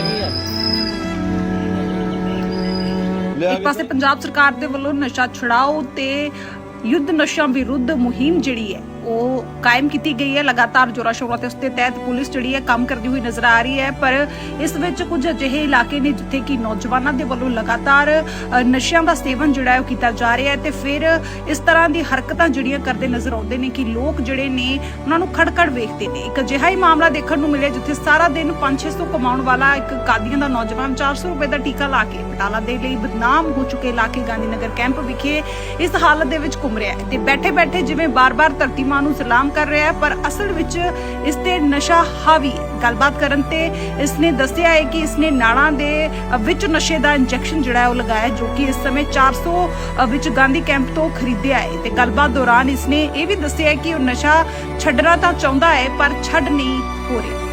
ਕੀ ਆ ਇੱਕ ਪਾਸੇ ਪੰਜਾਬ ਸਰਕਾਰ ਦੇ ਵੱਲੋਂ ਨਸ਼ਾ ਛੁਡਾਓ ਤੇ ਯੁੱਧ ਨਸ਼ਾ ਵਿਰੁੱਧ ਮੁਹਿੰਮ ਜਿਹੜੀ ਹੈ ਉਹ ਕਾਇਮ ਕੀਤੀ ਗਈ ਹੈ, ਲਗਾਤਾਰ ਜੋਰਾ ਸ਼ੋਰਾ ਤੇ ਉਸ ਤਹਿਤ ਪੁਲਿਸ ਜਿਹੜੀ ਹੈ ਕੰਮ ਕਰਦੀ ਹੋਈ ਨਜ਼ਰ ਆ ਰਹੀ ਹੈ, ਪਰ ਇਸ ਵਿੱਚ ਕੁਝ ਅਜਿਹੇ ਇਲਾਕੇ ਨੇ ਜਿੱਥੇ ਕਿ ਨੌਜਵਾਨਾਂ ਦੇ ਵੱਲੋਂ ਲਗਾਤਾਰ ਨਸ਼ਿਆਂ ਦਾ ਸੇਵਨ ਜਿਹੜਾ ਹੈ ਉਹ ਕੀਤਾ ਜਾ ਰਿਹਾ ਹੈ ਤੇ ਫਿਰ ਇਸ ਤਰ੍ਹਾਂ ਦੀ ਹਰਕਤਾਂ ਜਿਹੜੀਆਂ ਕਰਦੇ ਨਜ਼ਰ ਆਉਂਦੇ ਨੇ ਕਿ ਲੋਕ ਜਿਹੜੇ ਨੇ ਉਹਨਾਂ ਨੂੰ ਖੜਖੜ ਵੇਖਦੇ ਨੇ। ਇੱਕ ਅਜਿਹਾ ਹੀ ਮਾਮਲਾ ਦੇਖਣ ਨੂੰ ਮਿਲਿਆ ਜਿੱਥੇ ਸਾਰਾ ਦਿਨ 5-600 ਕਮਾਉਣ ਵਾਲਾ ਇੱਕ ਕਾਦੀਆਂ ਦਾ ਨੌਜਵਾਨ 400 ਰੁਪਏ ਦਾ ਟੀਕਾ ਲਾ ਕੇ ਬਟਾਲਾ ਦੇ ਲਈ ਬਦਨਾਮ ਹੋ ਚੁੱਕੇ ਇਲਾਕੇ ਗਾਂਧੀ ਨਗਰ ਕੈਂਪ ਵਿਖੇ ਇਸ ਹਾਲਤ ਦੇ ਵਿੱਚ ਘੁੰਮ ਰਿਹਾ ਹੈ ਤੇ ਬੈਠੇ-ਬੈਠੇ ਜਿਵੇਂ ਬਾਰ-ਬਾਰ ਧਰਤੀ ਮਾਂ ਨੂੰ ਸਲਾਮ ਕਰ ਰਿਹਾ ਹੈ ਪਰ ਅਸਲ ਵਿੱਚ ਇਸ ਤੇ ਨਸ਼ਾ ਹਾਵੀ ਗੱਲਬਾਤ ਕਰਨ ਤੇ ਇਸਨੇ ਦੱਸਿਆ ਹੈ ਕਿ ਇਸਨੇ ਨਾੜਾਂ ਦੇ ਵਿੱਚ ਨਸ਼ੇ ਦਾ ਇੰਜੈਕਸ਼ਨ ਜਿਹੜਾ ਹੈ ਉਹ ਲਗਾਇਆ ਜੋ ਕਿ ਇਸ ਸਮੇਂ 400 ਅ, ਵਿੱਚ ਗਾਂਧੀ ਕੈਂਪ ਤੋਂ ਖਰੀਦਿਆ ਹੈ। ਤੇ ਗੱਲਬਾਤ ਦੌਰਾਨ ਇਸਨੇ ਇਹ ਵੀ ਦੱਸਿਆ ਹੈ ਕਿ ਉਹ ਨਸ਼ਾ ਛੱਡਣਾ ਤਾਂ ਚਾਹੁੰਦਾ ਹੈ ਪਰ ਛੱਡ ਨਹੀਂ ਹੋ ਰਿਹਾ।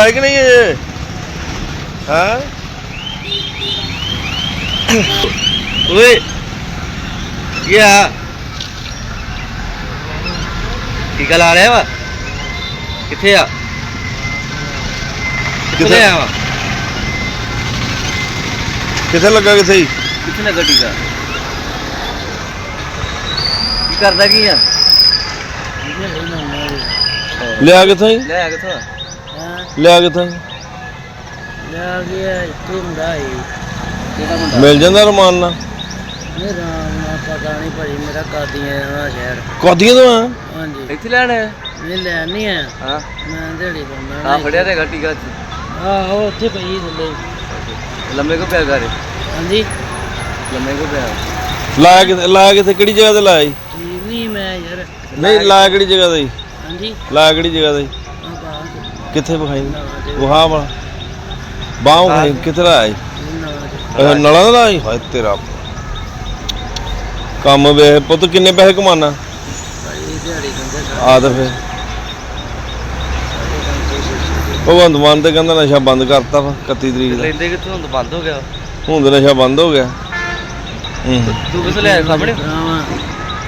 ਹੈ ਕਿ ਨਹੀਂ ਇਹ? ਹਾਂ? ਓਏ ਯਾ ਟੀਕਾ ਲਾ ਰਿਹਾ ਵਾ? ਕਿੱਥੇ ਆ? ਕਿੱਥੇ? ਆ ਵਾ? ਕਿੱਥੇ ਲੱਗਾ ਕਿੱਥੇ ਜੀ? ਕਿੱਥੇ ਲੱਗਾ ਟੀਕਾ? ਕੀ ਕਰਦਾ ਕੀ ਆ? ਲਿਆ ਕਿੱਥੋਂ ਜੀ? ਲੈ ਆ ਕਿੱਥੋਂ? ਲਿਆ ਕਿੱਥੋਂ ਜੀ? ਲਿਆ ਗਿਆ ਤੁੰਦਾ ਹੀ ਕਿਹੜਾ ਮੁੰਡਾ? ਮਿਲ ਜਾਂਦਾ ਰਮਾਨ ਨਾਲ? ਮੇਰਾ ਨਾ ਪਤਾ ਨਹੀਂ ਭਾਈ ਮੇਰਾ ਕਾਦੀਆਂ ਦਾ ਸ਼ਹਿਰ। ਕੋਦੀਆਂ ਤੋਂ ਆ? ਹਾਂਜੀ। ਇੱਥੇ ਲੈਣ ਆਇਆ? ਇਹ ਲੈ ਨਹੀਂ ਆ ਹਾਂ। ਮੈਂ ਦਿਹਾੜੀ ਬੰਦਾ ਆ ਫੜਿਆ ਤੇ ਟੀਕਾ ਆਹ ਉਹ ਉੱਥੇ ਪਈ ਥੱਲੇ। ਲੰਮੇ ਕੋ ਪਿਆ ਕਰੇ ਹਾਂਜੀ। ਲੰਮੇ ਕੋ ਪਿਆ। ਲਾਇਆ ਕਿੱਥੇ ਲਾਇਆ ਕਿੱਥੇ? ਕਿਹੜੀ ਜਗ੍ਹਾ ਤੇ ਲਾਇਆ ਜੀ ਠੀਕ ਨਹੀਂ ਮੈਂ ਯਾਰ। ਨਹੀਂ ਲਾਇਆ ਕਿਹੜੀ ਜਗ੍ਹਾ ਤੇ ਜੀ ਹਾਂਜੀ। ਲਾਇਆ ਕਿਹੜੀ ਜਗ੍ਹਾ ਤੇ ਜੀ ਕਿੱਥੇ ਵਿਖਾਈ? ਵਹਾ ਵਾ ਬਾਹ ਵਿਖਾਈ। ਦੇ ਇਹ ਨਲਾਂ ਦਾ ਜੀ ਹਾਏ ਤੇਰਾ ਕੰਮ ਵੇ ਪੁੱਤ ਕਿੰਨੇ ਪੈਸੇ ਬੰਦੇ ਆ ਤਾਂ ਫਿਰ। ਭਗਵੰਤ ਮਾਨ ਤੇ ਕਹਿੰਦਾ ਨਸ਼ਾ ਬੰਦ ਕਰਤਾ ਵਾ 31 ਤਰੀਕ ਦਾ। ਲੈਂਦੇ ਕਿੱਥੋਂ? ਤਾਂ ਬੰਦ ਹੋ ਗਿਆ। ਹੁਣ ਤਾਂ ਨਸ਼ਾ ਬੰਦ ਹੋ ਗਿਆ। ਤੂੰ ਕਿੱਥੋਂ ਲਿਆ ਸਾਹਮਣੇ?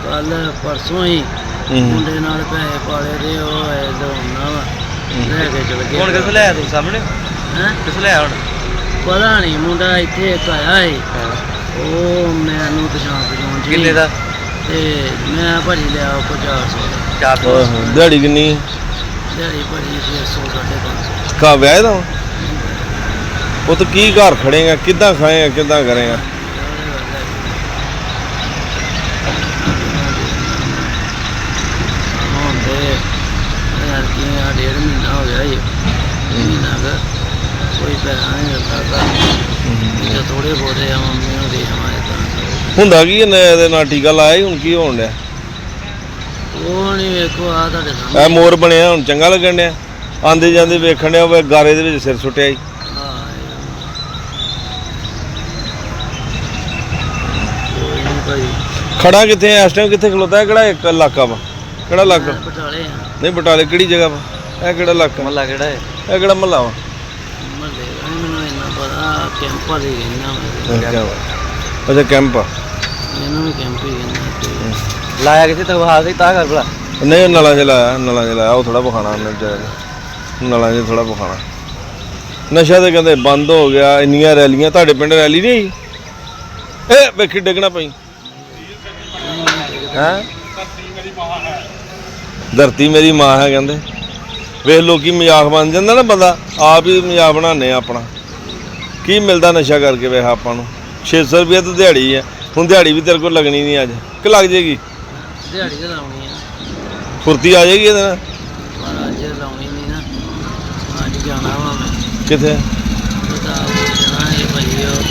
ਕੱਲ ਪਰਸੋਂ ਹੀ। ਮੁੰਡੇ ਨਾਲ ਪੈਸੇ ਪਾਲੇ ਦੇ ਉਹ ਐ ਲੈ ਕੇ ਚਲ ਗਿਆ ਹੁਣ ਕਿੱਥੋਂ ਲਿਆ ਤੂੰ ਸਾਹਮਣੇ? ਹੈਂ? ਕਿੱਥੋਂ ਲਿਆ ਹੁਣ? ਪਤਾ ਨਹੀਂ ਮੁੰਡਾ ਇੱਥੇ ਇੱਕ ਆਇਆ ਸੀ। ਉਹ ਮੈਨੂੰ ਪਛਾਣ ਪਛਾਣ ਚ ਕਿੰਨੇ ਦਾ? ਤੇ ਮੈਂ ਭਰੀ ਲਿਆ ਉਹ 400 ਚਾਰ ਸੌ। ਆਹੋ, ਦਿਹਾੜੀ ਕਿੰਨੀ? ਦਿਹਾੜੀ ਭਰੀ 600 550 ਕਾ ਵਿਆਹ ਦਾ? ਉਹ ਤਾਂ ਕੀ ਘਰ ਖੜੇਗਾ ਕਿੱਦਾਂ ਖਾਏਗਾ ਕਿੱਦਾਂ ਕਰੇਗਾ ਹੁੰਦੇ ਯਾਰ ਕੀ ਆ ਡੇਢ ਮਹੀਨਾ ਹੋ ਗਿਆ ਜੀ ਮਹੀਨਾ ਕੁ ਕੋਈ ਪੈਸਾ ਨਹੀਂ ਦਿੱਤਾ ਜੇ ਥੋੜੇ ਬੋਦੇ ਆ ਮੰਮੀ ਨੂੰ ਦੇ ਆਵਾਂ ਤਾਂ ਹੁੰਦਾ ਕੀ ਇਹਨੇ ਇਹਦੇ ਨਾਲ ਟੀਕਾ ਲਾਇਆ ਸੀ, ਹੁਣ ਕੀ ਹੋਣ ਡਿਆ? ਉਹ ਨਹੀਂ ਵੇਖੋ ਆ ਤੁਹਾਡੇ ਇਹ ਸਾਹਮਣੇ ਮੋਰ ਬਣਿਆ ਹੁਣ ਚੰਗਾ ਲੱਗਣ ਡਿਆ। ਆਂਦੇ ਜਾਂਦੇ ਵੇਖਣ ਡਿਆ ਉਹ ਗਾਰੇ ਦੇ ਵਿੱਚ ਸਿਰ ਸੁੱਟਿਆ ਸੀ। ਹਾਂ ਕੋਈ ਨਹੀਂ ਭਾਈ। ਖੜਾ ਕਿੱਥੇ ਐ ਇਸ ਟਾਈਮ ਕਿੱਥੇ ਖਲੋਤਾ ਹੈ? ਕਿਹੜਾ ਇੱਕ ਇਲਾਕਾ ਵਾ? ਕਿਹੜਾ ਇਲਾਕਾ? ਬਟਾਲੇ ਆ। ਨਹੀਂ ਬਟਾਲੇ ਕਿਹੜੀ ਜਗ੍ਹਾ ਵਾ? ਇਹ ਕਿਹੜਾ ਇਲਾਕਾ? ਮੱਲਾ ਕਿਹੜਾ ਹੈ? ਇਹ ਕਿਹੜਾ ਮਹੱਲਾ ਵਾ ਮਹੱਲੇ ਦਾ ਨੀ ਮੈਨੂੰ ਇੰਨਾ ਪਤਾ ਕੈਂਪ ਵਾਲੀ ਰਹਿਣਾ ਮੈਂ ਅੱਛਾ। ਕੈਂਪ। ਆ ਇਹਨੂੰ ਵੀ ਕੈਂਪ ਹੀ ਕਹਿੰਦਾ ਤੇ ਲਾਇਆ ਕਿੱਥੇ ਤਨਖਾਹ ਸੀ ਤਾਂ ਕਰ ਭਲਾ। ਨਹੀਂ ਉਹ ਨਲਾਂ 'ਚ ਲਾਇਆ ਨਲਾਂ 'ਚ ਲਾਇਆ। ਉਹ ਥੋੜਾ ਬਖਾਣਾ ਉਹਨੇ ਵਿਚਾਰੇ ਨੇ। ਨਲਾਂ 'ਚ ਥੋੜਾ ਬਖਾਣਾ। ਨਸ਼ਾ ਤੇ ਕਹਿੰਦੇ ਬੰਦ ਹੋ ਗਿਆ ਇੰਨੀਆਂ ਰੈਲੀਆਂ। ਤੁਹਾਡੇ ਪਿੰਡ ਰੈਲੀ ਨਹੀਂ ਹੋਈ? ਏ ਵੇਖੀ ਡਿੱਗਣਾ ਪਈ? ਹੈ? ਧਰਤੀ ਮੇਰੀ ਮਾਂ ਹੈ ਕਹਿੰਦੇ। ਵੇਖ ਲੋਕੀ ਮਜ਼ਾਕ ਬਣ ਜਾਂਦਾ ਨਾ ਬੰਦਾ। ਆਪ ਹੀ ਮਜ਼ਾਕ ਬਣਾਉਂਦੇ ਆ ਆਪਣਾ। ਕੀ ਮਿਲਦਾ ਨਸ਼ਾ ਕਰਕੇ ਵੇਖ ਆਪਾਂ ਨੂੰ? 600 ਰੁਪਏ ਤਾਂ ਦਿਹਾੜੀ ਹੈ ਹੁਣ ਦਿਹਾੜੀ ਵੀ ਤੇਰੇ ਕੋਲ ਲੱਗਣੀ ਨਹੀਂ ਅੱਜ। ਕਿ ਲੱਗ ਜੇਗੀ? ਦਿਹਾੜੀ ਤਾਂ ਲਾਉਣੀ ਆ। ਫੁਰਤੀ ਆ ਜਾਏਗੀ ਇਹਦੇ ਨਾਲ? ਪਰ ਅੱਜ ਲਾਉਣੀ ਨਹੀਂ ਨਾ। ਅੱਜ ਜਾਣਾ ਵਾ ਮੈਂ। ਕਿੱਥੇ? ਪਤਾ ਜਾਣਾ ਇਹ ਭਾਈ ਉਹ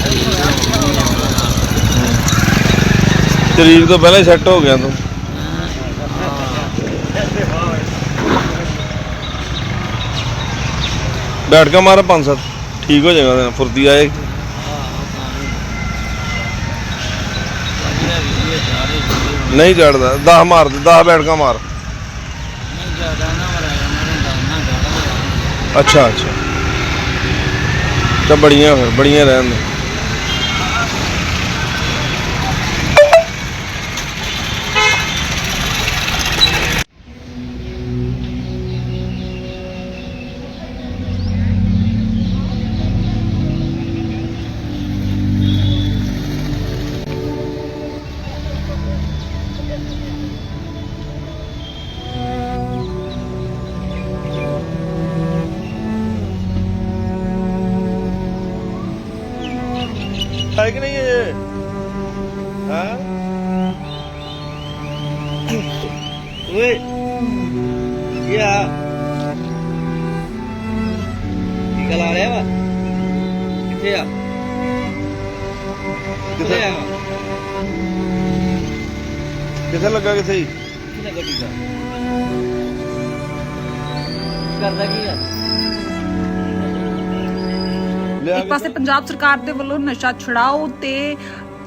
ਤਰੀਕ ਤੋਂ ਪਹਿਲਾਂ ਸੈੱਟ ਹੋ ਗਿਆ ਤੂੰ। ਬੈਠ ਕੇ ਮਾਰ ਪੰਜ ਸੱਤ। ਠੀਕ ਹੋ ਜਾਏਗਾ ਉਹਦੇ ਨਾਲ, ਫੁਰਤੀ ਆਏਗੀ। ਨਹੀਂ ਚੜਦਾ 10 ਮਾਰ ਦੇ 10 ਬੈਠ ਮਾਰ। ਅੱਛਾ ਅੱਛਾ। ਤਾਂ ਬੜੀਆਂ ਫਿਰ ਬੜੀਆਂ ਰਹਿਣ ਦੇ। ਕਰਦਾ ਕੀ ਆ ਲਿਆ ਇੱਕ ਪਾਸੇ ਪੰਜਾਬ ਸਰਕਾਰ ਦੇ ਵੱਲੋਂ ਨਸ਼ਾ ਛੁਡਾਓ ਤੇ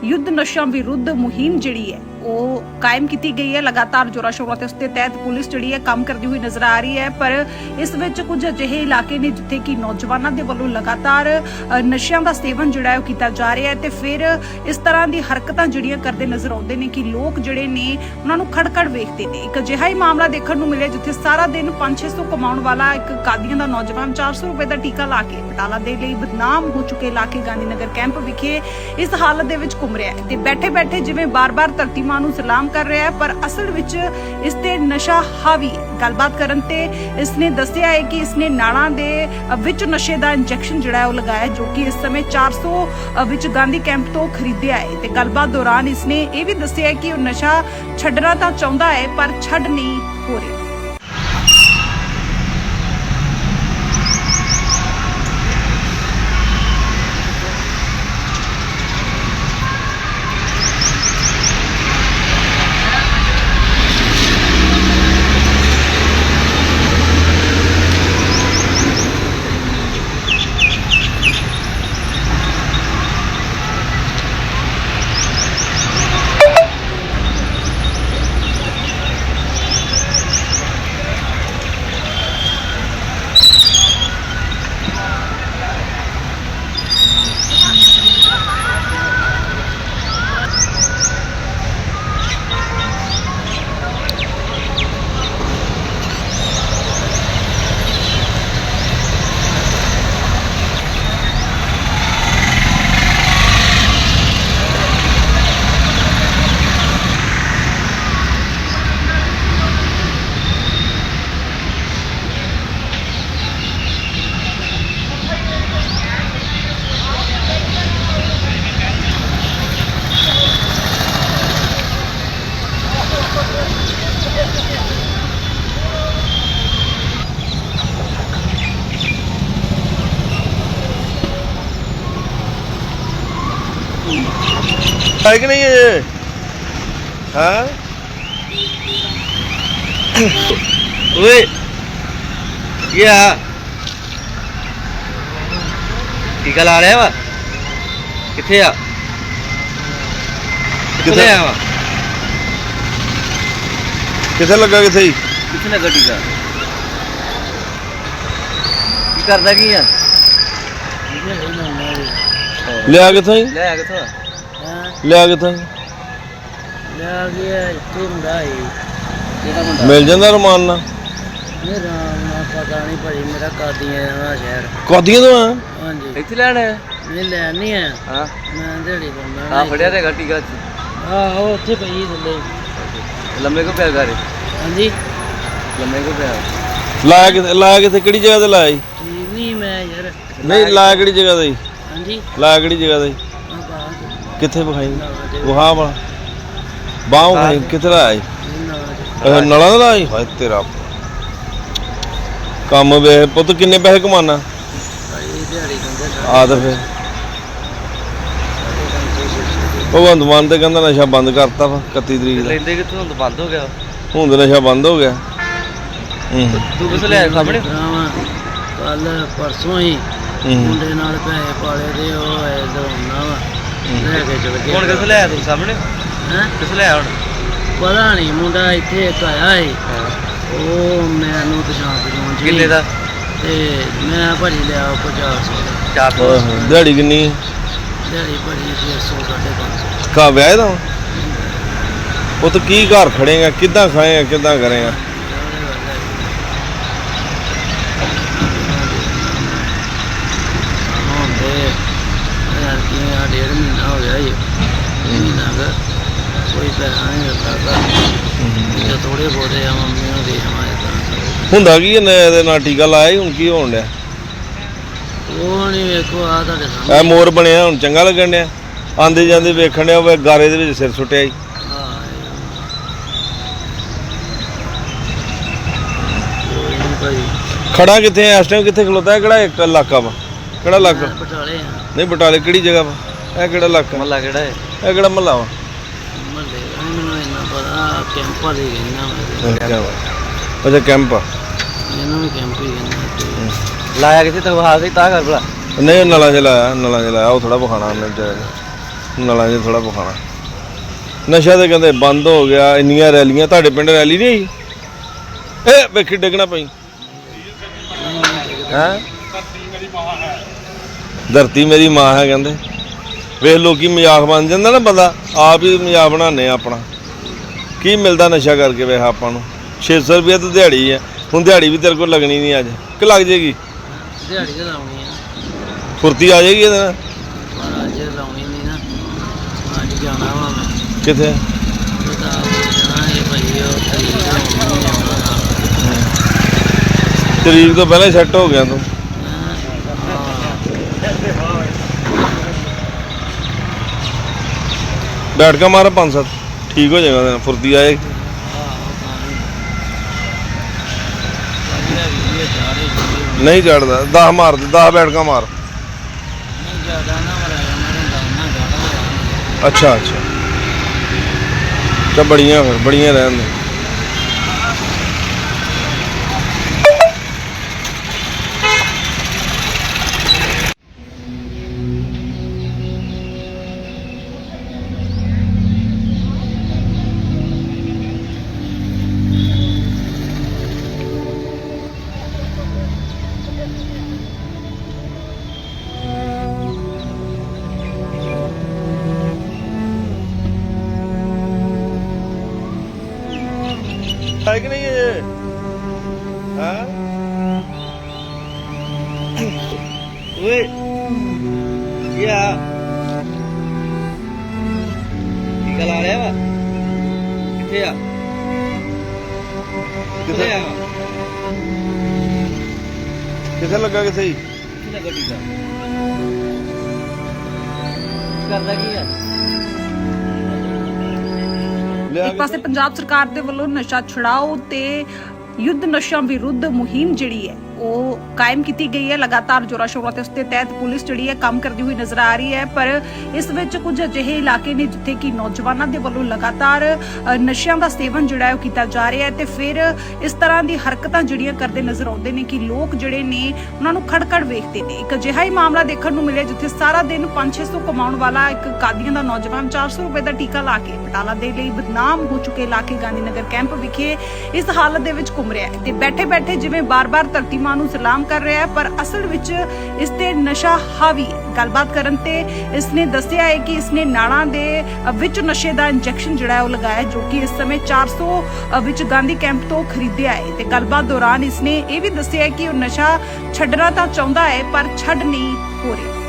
ਯੁੱਧ ਨਸ਼ਾ ਵਿਰੁੱਧ ਮੁਹਿੰਮ ਜਿਹੜੀ ਹੈ ਉਹ ਕਾਇਮ ਕੀਤੀ ਗਈ ਹੈ, ਲਗਾਤਾਰ ਜੋਰਾ ਸ਼ੋਰਾ ਤੇ ਉਸਦੇ ਤਹਿਤ ਪੁਲਿਸ ਜਿਹੜੀ ਹੈ ਕੰਮ ਕਰਦੀ ਹੋਈ ਨਜ਼ਰ ਆ ਰਹੀ ਹੈ, ਪਰ ਇਸ ਵਿੱਚ ਕੁਝ ਅਜਿਹੇ ਇਲਾਕੇ ਨੇ ਜਿੱਥੇ ਕਿ ਨੌਜਵਾਨਾਂ ਦੇ ਵੱਲੋਂ ਲਗਾਤਾਰ ਨਸ਼ਿਆਂ ਦਾ ਸੇਵਨ ਜਿਹੜਾ ਹੈ ਉਹ ਕੀਤਾ ਜਾ ਰਿਹਾ ਹੈ ਤੇ ਫਿਰ ਇਸ ਤਰ੍ਹਾਂ ਦੀ ਹਰਕਤਾਂ ਜਿਹੜੀਆਂ ਕਰਦੇ ਨਜ਼ਰ ਆਉਂਦੇ ਨੇ ਕਿ ਲੋਕ ਜਿਹੜੇ ਨੇ ਉਹਨਾਂ ਨੂੰ ਖੜਖੜ ਵੇਖਦੇ ਨੇ। ਇੱਕ ਅਜਿਹਾ ਹੀ ਮਾਮਲਾ ਦੇਖਣ ਨੂੰ ਮਿਲਿਆ ਜਿੱਥੇ ਸਾਰਾ ਦਿਨ 5-600 ਕਮਾਉਣ ਵਾਲਾ ਇੱਕ ਕਾਦੀਆਂ ਦਾ ਨੌਜਵਾਨ 400 ਰੁਪਏ ਦਾ ਟੀਕਾ ਲਾ ਕੇ ਬਟਾਲਾ ਦੇ ਲਈ ਬਦਨਾਮ ਹੋ ਚੁੱਕੇ ਇਲਾਕੇ ਗਾਂਧੀ ਨਗਰ ਕੈਂਪ ਵਿਖੇ ਇਸ ਹਾਲਤ ਦੇ ਵਿੱਚ ਘੁੰਮ ਰਿਹਾ ਹੈ ਤੇ ਬੈਠੇ-ਬੈਠੇ ਜਿਵੇਂ ਬਾਰ-ਬਾਰ ਧਰਤੀ ਮਾਂ ਨੂੰ ਸਲਾਮ ਕਰ ਰਿਹਾ ਹੈ ਪਰ ਅਸਲ ਵਿੱਚ ਇਸ ਤੇ ਨਸ਼ਾ ਹਾਵੀ ਗੱਲਬਾਤ ਕਰਨ ਤੇ ਇਸ ਨੇ ਦੱਸਿਆ ਹੈ ਕਿ ਇਸ ਨੇ ਨਾੜਾਂ ਦੇ ਵਿੱਚ ਨਸ਼ੇ ਦਾ ਇੰਜੈਕਸ਼ਨ ਜਿਹੜਾ ਉਹ ਲਗਾਇਆ ਜੋ ਕਿ ਇਸ ਸਮੇਂ 400 ਅ, ਵਿੱਚ ਗਾਂਧੀ ਕੈਂਪ ਤੋਂ ਖਰੀਦਿਆ ਹੈ। ਤੇ ਗੱਲਬਾਤ ਦੌਰਾਨ ਇਸ ਨੇ ਇਹ ਵੀ ਦੱਸਿਆ ਕਿ ਉਹ ਨਸ਼ਾ ਛੱਡਣਾ ਤਾਂ ਚਾਹੁੰਦਾ ਹੈ ਪਰ ਛੱਡ ਨਹੀਂ ਹੋ ਰਿਹਾ। ਹੈ ਕਿ ਨਹੀਂ ਇਹ? ਹਾਂ? ਓਏ ਆ? ਟੀਕਾ ਲਾ ਲਿਆ ਵਾ? ਕਿੱਥੇ ਆ? ਕਿੱਥੇ? ਆਇਆ ਵਾ? ਕਿੱਥੇ ਲੱਗਾ ਕਿੱਥੇ? ਹੀ ਕਿੱਥੇ ਲੱਗਾ ਟੀਕਾ? ਕੀ ਕਰਦਾ ਕੀ ਆ? ਲਿਆ ਕਿੱਥੋਂ ਹੀ ਲੈ ਆ ਕਿੱਥੋਂ ਆ? ਲਿਆ ਕਿੱਥੋਂ? ਲਿਆ ਗਿਆ ਇੱਥੇ ਹੁੰਦਾ ਹੀ ਕਿਹੜਾ ਮੁੰਡਾ? ਮਿਲ ਜਾਂਦਾ ਰਮਾਨ ਨਾਲ? ਮੇਰਾ ਨਾ ਪਤਾ ਨਹੀਂ ਭਾਜੀ ਮੇਰਾ ਕਾਦੀਆਂ ਦਾ ਸ਼ਹਿਰ। ਕਾਦੀਆਂ ਤੋਂ ਆ? ਹਾਂਜੀ। ਇੱਥੇ ਲੈਣ ਆਇਆ? ਨਹੀਂ ਲੈ ਨਹੀਂ ਆ ਹਾਂ। ਮੈਂ ਦਿਹਾੜੀ ਲਾਉਂਦਾ ਆ ਫੜਿਆ ਤੇ ਟੀਕਾ ਆਹ ਉਹ ਉੱਥੇ ਪਈ ਥੱਲੇ। ਲੰਮੇ ਕੋ ਪਿਆ ਘਰੇ ਹਾਂਜੀ। ਲੰਮੇ ਕੋ ਪਿਆ। ਲਾਇਆ ਕਿੱਥੇ ਲਾਇਆ ਕਿੱਥੇ? ਕਿਹੜੀ ਜਗ੍ਹਾ ਤੇ ਲਾਇਆ ਜੀ ਨਹੀਂ ਮੈਂ ਯਾਰ। ਨਹੀਂ ਲਾਇਆ ਕਿਹੜੀ ਜਗ੍ਹਾ ਤੇ ਜੀ ਹਾਂਜੀ। ਲਾਇਆ ਕਿਹੜੀ ਜਗ੍ਹਾ ਤੇ ਜੀ ਕਿੱਥੇ ਵਿਖਾਈ? ਦੇ ਵਹਾ ਵਾਲਾ। ਬਾਹ ਵਿਖਾਈ ਕਿੱਥੇ ਦੇ ਇਹ ਨਲਾਂ ਦਾ ਜੀ ਹਾਏ ਤੇਰਾ ਕੰਮ ਵੇ ਪੁੱਤ ਕਿੰਨੇ ਪੈਸੇ ਕਹਿੰਦੇ ਆ ਤਾਂ ਫਿਰ। ਭਗਵੰਤ ਮਾਨ ਤੇ ਕਹਿੰਦਾ ਨਸ਼ਾ ਬੰਦ ਕਰਤਾ ਵਾ 31 ਤਰੀਕ ਦਾ। ਲੈਂਦੇ ਕਿੱਥੋਂ? ਬੰਦ ਹੋ ਗਿਆ। ਹੁਣ ਤਾਂ ਨਸ਼ਾ ਬੰਦ ਹੋ ਗਿਆ। ਤੂੰ ਕਿਸ ਲੈ ਸਾਹਮਣੇ? ਕੱਲ ਪਰਸੋਂ ਹੀ ਮੁੰਡੇ ਨਾਲ ਪੈਸੇ ਪਾਲੇ ਤੇ ਉਹ ਐ ਦਵਾਉਣਾ ਵਾ। ਲੈ ਕੇ ਚਲ ਗਿਆ ਹੁਣ ਕਿਸ ਲੈ ਤੂੰ ਸਾਹਮਣੇ? ਹੈਂ? ਕਿਸ ਲੈ ਹੁਣ? ਪਤਾ ਨਹੀਂ ਮੁੰਡਾ ਇੱਥੇ ਇੱਕ ਆਇਆ ਸੀ। ਉਹ ਮੈਨੂੰ ਪਛਾਣ ਪਛਾਣ ਚ ਕਿੰਨੇ ਦਾ? ਤੇ ਮੈਂ ਭਾਜੀ ਲਿਆ 500 ਦਾ। ਚਾਰ ਓਏ ਸੌ ਦਿਹਾੜੀ ਕਿੰਨੀ? ਦਿਹਾੜੀ ਭਾਜੀ 600 ਸਾਢੇ ਪੰਜ ਸੌ। ਕਾ ਵਿਆਹ ਦਾ? ਉਹ ਤਾਂ ਕੀ ਘਰ ਖੜੇਗਾ ਕਿੱਦਾਂ ਖਾਏਗਾ ਕਿੱਦਾਂ ਕਰੇਗਾ ਹੁੰਦੇ ਯਾਰ ਕੀ ਆ ਡੇਢ ਮਹੀਨਾ ਕੋਈ ਪੈਸਾ ਨਹੀਂ ਦਿੱਤਾ ਤਾਂ ਥੋੜੇ ਬੋਦੇ ਆ ਮੰਮੀ ਨੂੰ ਦੇ ਹਮਾਰੇ ਤਾਂ ਹੁੰਦਾ ਕੀ ਇਹਨੇ ਇਹਦੇ ਨਾਲ ਟੀਕਾ ਲਾਇਆ ਸੀ, ਹੁਣ ਕੀ ਹੋਣ ਡਿਆ? ਉਹ ਨਹੀਂ ਵੇਖੋ ਆ ਤੁਹਾਡੇ ਸਾਹਮਣੇ। ਇਹ ਮੋਰ ਬਣਿਆ ਹੁਣ ਚੰਗਾ ਲੱਗਣ ਡਿਆ। ਆਂਦੇ ਜਾਂਦੇ ਵੇਖਣ ਡਿਆ ਉਹ ਗਾਰੇ ਦੇ ਵਿੱਚ ਸਿਰ ਸੁੱਟਿਆ ਸੀ। ਆਹ ਕੋਈ ਨਹੀਂ ਭਾਈ। ਖੜਾ ਕਿੱਥੇ ਐ ਇਸ ਟਾਈਮ ਕਿੱਥੇ ਖਲੋਤਾ? ਹੈ ਕਿਹੜਾ ਇੱਕ ਇਲਾਕਾ ਵਾ? ਕਿਹੜਾ ਇਲਾਕਾ? ਮੈਂ ਪਟਾਲੇ ਆ। ਨਹੀਂ ਬਟਾਲੇ ਕਿਹੜੀ ਜਗ੍ਹਾ ਵਾ? ਇਹ ਕਿਹੜਾ ਇਲਾਕਾ? ਮੱਲਾ ਕਿਹੜਾ ਹੈ? ਇਹ ਕਿਹੜਾ ਮਹੱਲਾ ਵਾ? ਮੈਨੂੰ ਇੰਨਾ ਪਤਾ ਕੈਂਪ ਵਾਲੇ ਕਹਿੰਦਾ ਅੱਛਾ ਅੱਛਾ ਕੈਂਪ ਆ। ਇਹਨੂੰ ਵੀ ਕੈਂਪ ਹੀ ਕਹਿੰਦਾ ਲਾਇਆ ਕਿੱਥੇ ਤੱਕ ਹਾਲ ਤਾਂ ਕਰ ਭਲਾ? ਨਹੀਂ ਉਹ ਨਲਾਂ 'ਚ ਲਾਇਆ ਨਲਾਂ 'ਚ ਲਾਇਆ। ਉਹ ਥੋੜਾ ਬਖਾਣਾ ਉਹਨੇ ਵਿਚਾਰੇ ਨੇ। ਨਲਾਂ 'ਚ ਥੋੜਾ ਬਖਾਣਾ ਨਸ਼ਾ ਤੇ ਕਹਿੰਦੇ ਬੰਦ ਹੋ ਗਿਆ ਇੰਨੀਆਂ ਰੈਲੀਆਂ। ਤੁਹਾਡੇ ਪਿੰਡ ਰੈਲੀ ਨਹੀਂ ਵੇਖੀ ਡਿੱਗਣਾ ਪਈ। ਹੈ? ਧਰਤੀ ਮੇਰੀ ਮਾਂ ਹੈ ਕਹਿੰਦੇ। ਵੇਖ ਲੋਕੀ ਮਜ਼ਾਕ ਬਣ ਜਾਂਦਾ ਨਾ ਬੰਦਾ। ਆਪ ਹੀ ਮਜ਼ਾਕ ਬਣਾਉਂਦੇ ਆ ਆਪਣਾ। ਕੀ ਮਿਲਦਾ ਨਸ਼ਾ ਕਰਕੇ ਵੇਖ ਆਪਾਂ ਨੂੰ। 600 ਰੁਪਏ ਤਾਂ ਦਿਹਾੜੀ ਹੈ। ਹੁਣ ਦਿਹਾੜੀ ਵੀ ਤੇਰੇ ਕੋਲ ਲੱਗਣੀ ਨਹੀਂ ਅੱਜ। ਕਿ ਲੱਗ ਜੇਗੀ? ਦਿਹਾੜੀ ਤੇ ਲਾਉਣੀ ਆ। ਫੁਰਤੀ ਆ ਜਾਏਗੀ ਇਹਦੇ ਨਾਲ? ਪਰ ਅੱਜ ਲਾਉਣੀ ਨਹੀਂ ਨਾ। ਅੱਜ ਜਾਣਾ ਵਾ ਮੈਂ। ਕਿੱਥੇ? ਪਤਾ ਜਾਣਾ ਇਹ ਭਾਈ ਉਹ ਤਰੀਕ ਦਾ ਹੋਣੀ ਆ ਤਰੀਕ ਤੋਂ ਪਹਿਲਾਂ ਸੈੱਟ ਹੋ ਗਿਆ ਤੂੰ। ਬੈਠ ਕੇ ਮਾਰ ਪੰਜ ਸੱਤ। ਠੀਕ ਹੋ ਜਾਏਗਾ ਉਹਦੇ ਫੁਰਤੀ ਆਏ ਨਹੀਂ ਚੜਦਾ 10 ਮਾਰ ਦੇ 10 ਬੈਠ ਕੇ ਮਾਰ। ਅੱਛਾ ਅੱਛਾ। ਤਾਂ ਬੜੀਆਂ ਫਿਰ, ਬੜੀਆਂ ਰਹਿਣ ਦੇ। ਕਿੱਥੇ ਲੱਗਾ ਕਿੱਥੇ ਹੀ ਕਿੱਥੇ ਲੱਗਾ ਟੀਕਾ ਕਰਦਾ ਕੀ ਆ? ਇੱਕ ਪਾਸੇ ਪੰਜਾਬ ਸਰਕਾਰ ਦੇ ਵੱਲੋਂ ਨਸ਼ਾ ਛੁਡਾਓ ਤੇ ਯੁੱਧ ਨਸ਼ਾ ਵਿਰੁੱਧ ਮੁਹਿੰਮ ਜਿਹੜੀ ਹੈ ਉਹ ਕਾਇਮ ਕੀਤੀ ਗਈ ਹੈ, ਲਗਾਤਾਰ ਜੋਰਾ ਸ਼ੋਰਾ ਤੇ ਉਸ ਤਹਿਤ ਪੁਲਿਸ ਜਿਹੜੀ ਹੈ ਕੰਮ ਕਰਦੀ ਹੋਈ ਨਜ਼ਰ ਆ ਰਹੀ ਹੈ, ਪਰ ਇਸ ਵਿੱਚ ਕੁਝ ਅਜਿਹੇ ਇਲਾਕੇ ਨੇ ਜਿੱਥੇ ਕਿ ਨੌਜਵਾਨਾਂ ਦੇ ਵੱਲੋਂ ਲਗਾਤਾਰ ਨਸ਼ਿਆਂ ਦਾ ਸੇਵਨ ਜਿਹੜਾ ਹੈ ਉਹ ਕੀਤਾ ਜਾ ਰਿਹਾ ਹੈ ਤੇ ਫਿਰ ਇਸ ਤਰ੍ਹਾਂ ਦੀ ਹਰਕਤਾਂ ਜਿਹੜੀਆਂ ਕਰਦੇ ਨਜ਼ਰ ਆਉਂਦੇ ਨੇ ਕਿ ਲੋਕ ਜਿਹੜੇ ਨੇ ਉਹਨਾਂ ਨੂੰ ਖੜਖੜ ਵੇਖਦੇ ਨੇ। ਇੱਕ ਅਜਿਹਾ ਹੀ ਮਾਮਲਾ ਦੇਖਣ ਨੂੰ ਮਿਲਿਆ ਜਿੱਥੇ ਸਾਰਾ ਦਿਨ 5-600 ਕਮਾਉਣ ਵਾਲਾ ਇੱਕ ਕਾਦੀਆਂ ਦਾ ਨੌਜਵਾਨ 400 ਰੁਪਏ ਦਾ ਟੀਕਾ ਲਾ ਕੇ ਬਟਾਲਾ ਦੇ ਲਈ ਬਦਨਾਮ ਹੋ ਚੁੱਕੇ ਇਲਾਕੇ ਗਾਂਧੀ ਨਗਰ ਕੈਂਪ ਵਿਖੇ ਇਸ ਹਾਲਤ ਦੇ ਵਿੱਚ ਘੁੰਮ ਰਿਹਾ ਹੈ ਤੇ ਬੈਠੇ-ਬੈਠੇ ਜਿਵੇਂ ਬਾਰ-ਬਾਰ ਧਰਤੀ ਮਾਂ ਨੂੰ ਸਲਾਮ ਕਰ ਰਿਹਾ ਹੈ ਪਰ ਅਸਲ ਵਿੱਚ ਇਸ ਤੇ ਨਸ਼ਾ ਹਾਵੀ ਹੈ ਗੱਲਬਾਤ ਕਰਨ ਤੇ ਇਸ ਨੇ ਦੱਸਿਆ ਹੈ ਕਿ ਇਸ ਨੇ ਨਾੜਾਂ ਦੇ ਵਿੱਚ ਨਸ਼ੇ ਦਾ ਇੰਜੈਕਸ਼ਨ ਜਿਹੜਾ ਹੈ ਉਹ ਲਗਾਇਆ ਜੋ ਕਿ ਇਸ ਸਮੇਂ 400 ਅ, ਵਿੱਚ ਗਾਂਧੀ ਕੈਂਪ ਤੋਂ ਖਰੀਦਿਆ ਹੈ। ਤੇ ਗੱਲਬਾਤ ਦੌਰਾਨ ਇਸ ਨੇ ਇਹ ਵੀ ਦੱਸਿਆ ਕਿ ਉਹ ਨਸ਼ਾ ਛੱਡਣਾ ਤਾਂ ਚਾਹੁੰਦਾ ਹੈ ਪਰ ਛੱਡ ਨਹੀਂ ਹੋ ਰਿਹਾ।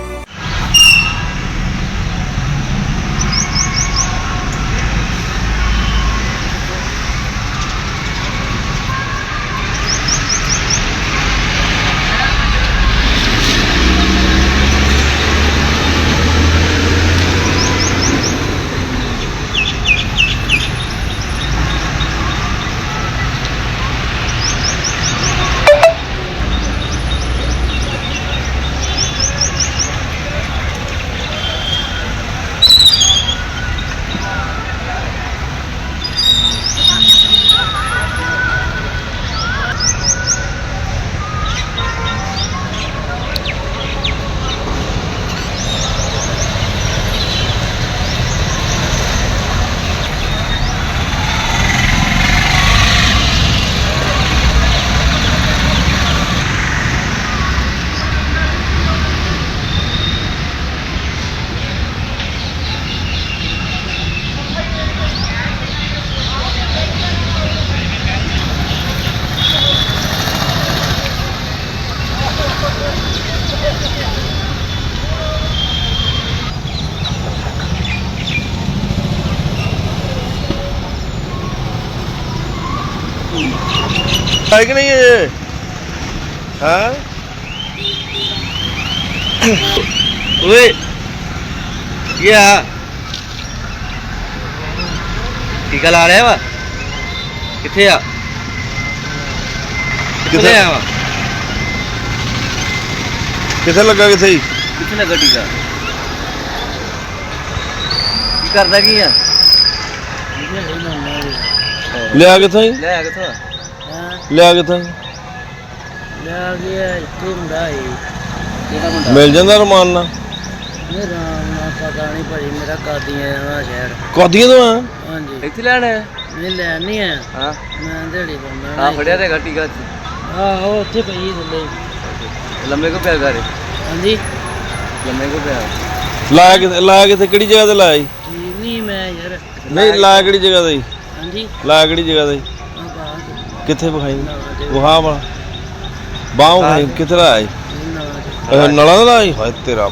ਹੈ ਕਿ ਨਹੀਂ ਇਹ? ਹਾਂ? ਓਏ ਆ? ਟੀਕਾ ਲਾ ਰਿਹਾ ਵਾ? ਕਿੱਥੇ ਆ? ਕਿੱਥੇ? ਆ ਵਾ? ਕਿੱਥੇ ਲੱਗਾ ਕਿੱਥੇ ਹੀ ਕਿੱਥੇ ਲੱਗਾ ਟੀਕਾ? ਕੀ ਕਰਦਾ ਕੀ ਆ? ਲਿਆ ਕਿੱਥੋਂ ਹੀ ਲੈ ਆ ਕਿੱਥੋਂ? ਲਿਆ ਕਿੱਥੋਂ ਹੀ ਲਿਆ ਗਿਆ ਇੱਥੇ ਮੁੰਡਾ ਹੀ ਕਿਹੜਾ ਮੁੰਡਾ? ਮਿਲ ਜਾਂਦਾ ਰਮਾਨ ਨਾਲ? ਮੇਰਾ ਨਾ ਪਤਾ ਨਹੀਂ ਭਾਈ ਮੇਰਾ ਕਾਦੀਆਂ ਦਾ ਸ਼ਹਿਰ। ਕੋਦੀਆਂ ਤੋਂ ਆ? ਹਾਂਜੀ। ਇੱਥੇ ਲੈਣ ਆਇਆ? ਨਹੀਂ ਲੈ ਨਹੀਂ ਆ ਹਾਂ। ਮੈਂ ਦਿਹਾੜੀ ਬੰਦਾ ਆ ਫੜਿਆ ਤੇ ਟੀਕਾ ਆਹੋ ਉੱਥੇ ਪਈ ਥੱਲੇ। ਲੰਮੇ ਕੋ ਪਿਆ ਘਰੇ? ਹਾਂਜੀ। ਲੰਮੇ ਕੋ ਪਿਆ? ਲਾਇਆ ਕਿੱਥੇ ਲਾਇਆ ਕਿੱਥੇ ਕਿਹੜੀ ਜਗ੍ਹਾ ਤੇ ਲਾਇਆ ਜੀ ਠੀਕ ਨਹੀਂ ਮੈਂ ਯਾਰ। ਨਹੀਂ ਲਾਇਆ ਕਿਹੜੀ ਜਗ੍ਹਾ ਤੇ ਜੀ ਹਾਂਜੀ। ਲਾਇਆ ਕਿਹੜੀ ਜਗ੍ਹਾ ਤੇ ਜੀ? ਕਿੱਥੇ ਵਿਖਾਈ? ਵਹਾ ਵਾਲਾ। ਬਾਹੋਂ ਵਿਖਾਈ। ਜੀ ਨਾ ਇਹ ਨਲਾਂ ਦਾ ਜੀ ਹਾਏ ਤੇਰਾ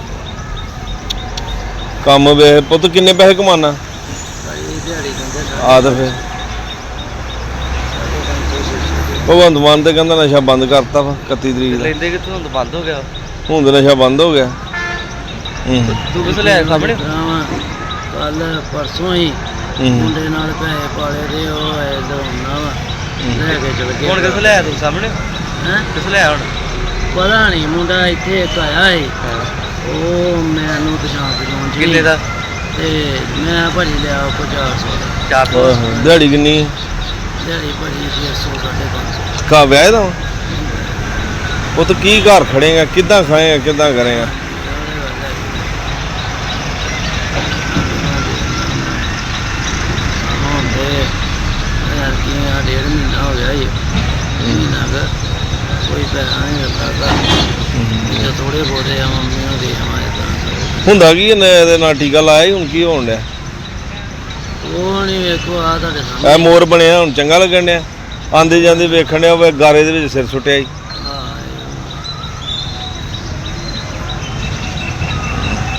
ਕੰਮ ਵੇ ਪੁੱਤ ਕਿੰਨੇ ਪੈਸੇ ਕਮਾਨਾ? ਭਾਈ ਦਿਹਾੜੀ ਬੰਦੇ ਆ ਤਾਂ ਫਿਰ। ਭਗਵੰਤ ਮਾਨ ਤੇ ਕਹਿੰਦਾ ਨਸ਼ਾ ਬੰਦ ਕਰਤਾ ਵਾ 31 ਤਰੀਕ ਦਾ। ਲੈਂਦੇ ਕਿੱਥੋਂ? ਹੁਣ ਤਾਂ ਬੰਦ ਹੋ ਗਿਆ। ਹੁਣ ਤੇ ਨਸ਼ਾ ਬੰਦ ਹੋ ਗਿਆ। ਤੂੰ ਕਿੱਥੋਂ ਲਿਆ ਸਾਹਮਣੇ? ਕੱਲ ਪਰਸੋਂ ਹੀ ਹੂੰ। ਮੁੰਡੇ ਨਾਲ ਪੈਸੇ ਪਾਲੇ ਦੇ ਉਹ ਐ ਦਵਾਉਣਾ ਵਾ। ਲੈ ਕੇ ਚਲ ਗਿਆ ਹੁਣ ਕਿੱਥੋਂ ਲਿਆ ਤੂੰ ਸਾਹਮਣੇ? ਹੈਂ? ਕਿੱਥੋਂ ਲਿਆ ਹੁਣ? ਪਤਾ ਨਹੀਂ ਮੁੰਡਾ ਇੱਥੇ ਇੱਕ ਆਇਆ ਸੀ। ਉਹ ਮੈਨੂੰ ਪਛਾਣ ਪਛਾਣ ਚ ਕਿੰਨੇ ਦਾ? ਤੇ ਮੈਂ ਭਰੀ ਲਿਆ ਉਹ 400 ਦਾ। ਚਾਰ ਸੌ। ਓਏ ਹੋਏ, ਦਿਹਾੜੀ ਕਿੰਨੀ ਹੈ? ਦਿਹਾੜੀ ਭਰੀ 600 550 ਕਾ ਵਿਆਹ ਦਾ ਪੁੱਤ ਕੀ ਘਰ ਖੜੇਗਾ ਕਿੱਦਾਂ ਖਾਏਗਾ ਕਿੱਦਾਂ ਕਰੇਗਾ ਹੁੰਦੇ ਯਾਰ ਕੀ ਆ ਡੇਢ ਮਹੀਨਾ ਹੋ ਗਿਆ ਜੀ ਕੁ ਕੋਈ ਪੈਸਾ ਨਹੀਂ ਦਿੱਤਾ ਤਾਂ ਥੋੜੇ ਬੋਦੇ ਆ ਮੰਮੀ ਨੂੰ ਦੇ ਹਮਾਰੇ ਤਾਂ ਹੁੰਦਾ ਕੀ ਇਹਨੇ ਇਹਦੇ ਨਾਲ ਟੀਕਾ ਲਾਇਆ ਸੀ, ਹੁਣ ਕੀ ਹੋਣ ਡਿਆ? ਉਹ ਨਹੀਂ ਵੇਖੋ ਆ ਤੁਹਾਡੇ ਇਹ ਸਾਹਮਣੇ ਮੋਰ ਬਣਿਆ ਹੁਣ ਚੰਗਾ ਲੱਗਣ ਡਿਆ। ਆਂਦੇ ਜਾਂਦੇ ਵੇਖਣ ਡਿਆ ਉਹ ਗਾਰੇ ਦੇ ਵਿੱਚ ਸਿਰ ਸੁੱਟਿਆ ਜੀ ਹਾਂ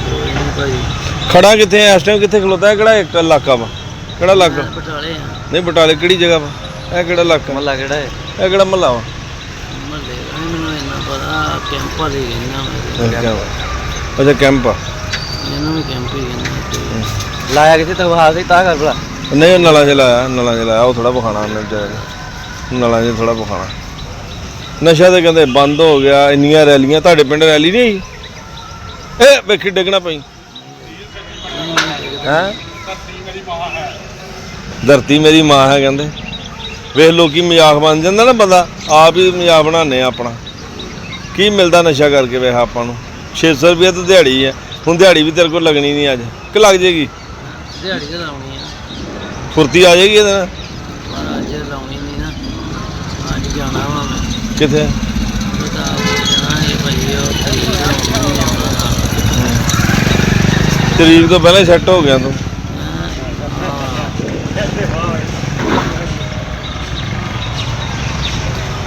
ਕੋਈ ਨਹੀਂ ਭਾਈ। ਖੜਾ ਕਿੱਥੇ ਐ ਇਸ ਟਾਈਮ ਕਿੱਥੇ ਖਲੋਤਾ ਹੈ? ਕਿਹੜਾ ਇੱਕ ਇਲਾਕਾ ਵਾ? ਕਿਹੜਾ ਇਲਾਕਾ? ਬਟਾਲੇ ਆ। ਨਹੀਂ ਬਟਾਲੇ ਕਿਹੜੀ ਜਗ੍ਹਾ ਵਾ? ਇਹ ਕਿਹੜਾ ਇਲਾਕਾ? ਮੱਲਾ ਕਿਹੜਾ ਹੈ? ਇਹ ਕਿਹੜਾ ਮਹੱਲਾ ਵਾ? ਮੱਲੇ ਦਾ ਨੀ ਮੈਨੂੰ ਇੰਨਾ ਪਤਾ ਕੈਂਪ ਵਾਲੇ ਕਹਿੰਦਾ ਮੈਂ ਅੱਛਾ। ਕੈਂਪ ਆ? ਇਹਨੂੰ ਵੀ ਕੈਂਪ ਹੀ ਕਹਿੰਦਾ ਲਾਇਆ ਕਿੱਥੇ ਤੂੰ? ਹਾਲ ਸੀ ਤਾਂ ਕਰ ਭਲਾ। ਨਹੀਂ ਉਹ ਨਲਾਂ 'ਚ ਲਾਇਆ ਨਲਾਂ 'ਚ ਲਾਇਆ ਉਹ ਥੋੜਾ ਬਖਾਣਾ ਉਹਨੇ ਵਿਚਾਰੇ ਨੇ। ਨਲਾਂ 'ਚ ਥੋੜਾ ਬਖਾਣਾ। ਨਸ਼ਾ ਤੇ ਕਹਿੰਦੇ ਬੰਦ ਹੋ ਗਿਆ ਇੰਨੀਆਂ ਰੈਲੀਆਂ ਤੁਹਾਡੇ ਪਿੰਡ ਰੈਲੀ ਨਹੀਂ ਹੋਈ? ਇਹ ਵੇਖੀ ਡਿੱਗਣਾ ਪਈ। ਹੈ। ਧਰਤੀ ਮੇਰੀ ਮਾਂ ਹੈ ਕਹਿੰਦੇ। ਵੇਖ ਲੋਕੀ ਮਜ਼ਾਕ ਬਣ ਜਾਂਦਾ ਨਾ ਬੰਦਾ। ਆਪ ਹੀ ਮਜ਼ਾਕ ਬਣਾਉਂਦੇ ਆ ਆਪਣਾ। ਕੀ ਮਿਲਦਾ ਨਸ਼ਾ ਕਰਕੇ ਵੇਖ ਆਪਾਂ ਨੂੰ। 600 ਰੁਪਏ ਤਾਂ ਦਿਹਾੜੀ ਹੈ ਹੁਣ ਦਿਹਾੜੀ ਵੀ ਤੇਰੇ ਕੋਲ ਲੱਗਣੀ ਨਹੀਂ ਅੱਜ। ਕਿ ਲੱਗ ਜੇਗੀ? ਦਿਹਾੜੀ ਤੇ ਲਾਉਣੀ ਆ। ਫੁਰਤੀ ਆ ਜਾਏਗੀ ਇਹਦੇ ਨਾਲ? ਪਰ ਅੱਜ ਲਾਉਣੀ ਨਹੀਂ ਨਾ। ਅੱਜ ਜਾਣਾ ਵਾ ਮੈਂ। ਕਿੱਥੇ? ਤਰੀਕ ਤੋਂ ਪਹਿਲਾਂ ਸੈੱਟ ਹੋ ਗਿਆ ਤੂੰ।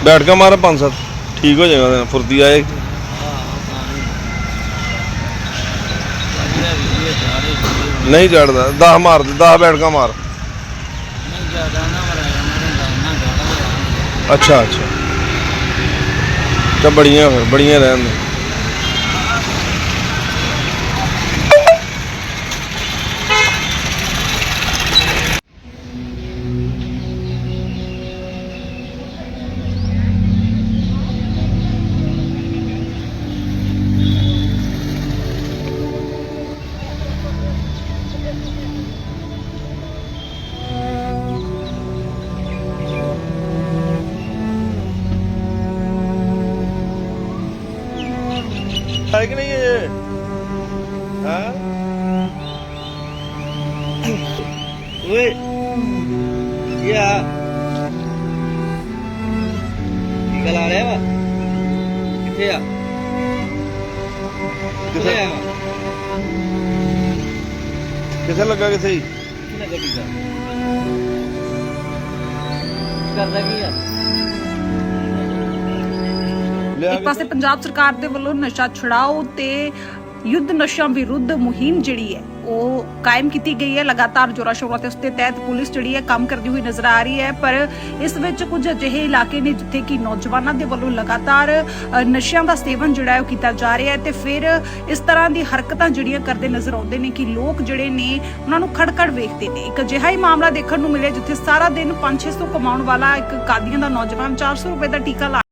ਬੈਠ ਕੇ ਮਾਰ ਪੰਜ ਸੱਤ। ਠੀਕ ਹੋ ਜਾਏਗਾ ਉਹਦੇ ਨਾਲ ਫੁਰਤੀ ਆਏਗੀ। ਨਹੀਂ ਚੜਦਾ 10 ਮਾਰ ਦੇ 10 ਬੈਠ ਕੇ ਮਾਰ। ਅੱਛਾ ਅੱਛਾ। ਤਾਂ ਬੜੀਆਂ ਫਿਰ ਬੜੀਆਂ ਰਹਿਣ ਦੇ। ਕਿੱਥੇ? ਕਿੱਥੇ ਲੱਗਾ ਕਿੱਥੇ ਹੀ ਕਿੱਥੇ ਲੱਗਾ ਟੀਕਾ ਕਰਦਾ ਕੀ ਆ? ਇੱਕ ਪਾਸੇ ਪੰਜਾਬ ਸਰਕਾਰ ਦੇ ਵੱਲੋਂ ਨਸ਼ਾ ਛੁਡਾਓ ਤੇ ਯੁੱਧ ਨਸ਼ਾ ਵਿਰੁੱਧ ਮੁਹਿੰਮ ਜਿਹੜੀ ਹੈ ਉਹ ਕਾਇਮ ਕੀਤੀ ਗਈ ਹੈ, ਲਗਾਤਾਰ ਜੋਰਾ ਸ਼ੋਰਾ ਤੇ ਉਸ ਤਹਿਤ ਪੁਲਿਸ ਜਿਹੜੀ ਹੈ ਕੰਮ ਕਰਦੀ ਹੋਈ ਨਜ਼ਰ ਆ ਰਹੀ ਹੈ, ਪਰ ਇਸ ਵਿੱਚ ਕੁਝ ਅਜਿਹੇ ਇਲਾਕੇ ਨੇ ਜਿੱਥੇ ਕਿ ਨੌਜਵਾਨਾਂ ਦੇ ਵੱਲੋਂ ਲਗਾਤਾਰ ਨਸ਼ਿਆਂ ਦਾ ਸੇਵਨ ਜਿਹੜਾ ਹੈ ਉਹ ਕੀਤਾ ਜਾ ਰਿਹਾ ਹੈ ਤੇ ਫਿਰ ਇਸ ਤਰ੍ਹਾਂ ਦੀ ਹਰਕਤਾਂ ਜਿਹੜੀਆਂ ਕਰਦੇ ਨਜ਼ਰ ਆਉਂਦੇ ਨੇ ਕਿ ਲੋਕ ਜਿਹੜੇ ਨੇ ਉਹਨਾਂ ਨੂੰ ਖੜਖੜ ਵੇਖਦੇ ਨੇ। ਇੱਕ ਅਜਿਹਾ ਹੀ ਮਾਮਲਾ ਦੇਖਣ ਨੂੰ ਮਿਲਿਆ ਜਿੱਥੇ ਸਾਰਾ ਦਿਨ 5-600 ਕਮਾਉਣ ਵਾਲਾ ਇੱਕ ਕਾਦੀਆਂ ਦਾ ਨੌਜਵਾਨ 400 ਰੁਪਏ ਦਾ ਟੀਕਾ ਲਾ